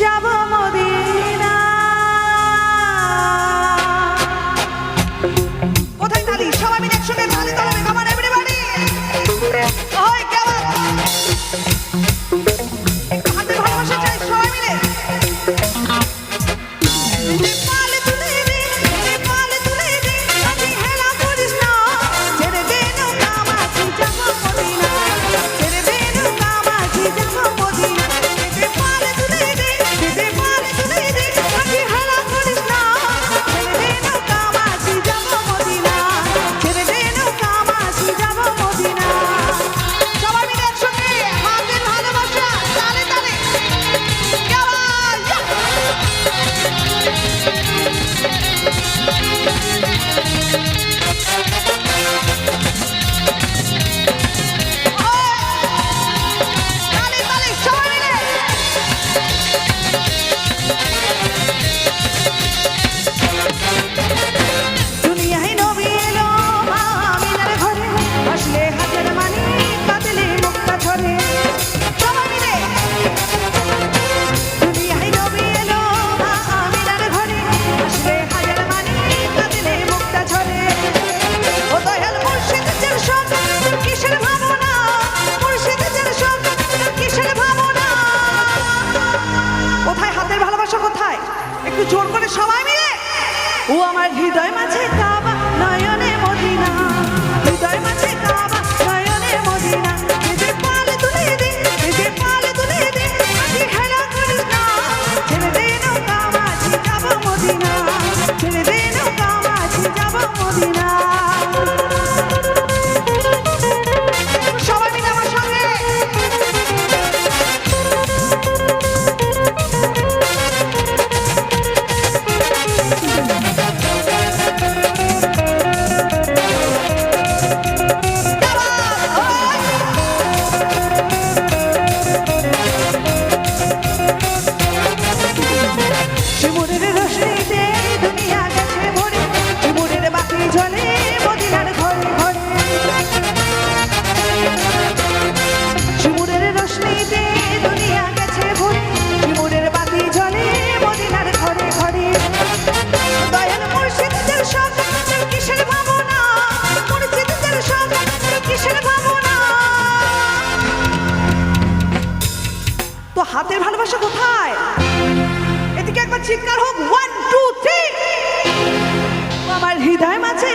যাব ও আমার হৃদয় মাঝে তা তো হাতের ভালোবাসা কোথায়? এদিকে একবার চিৎকার হোক। ওয়ান টু থ্রি আমার হৃদয় মাঝে।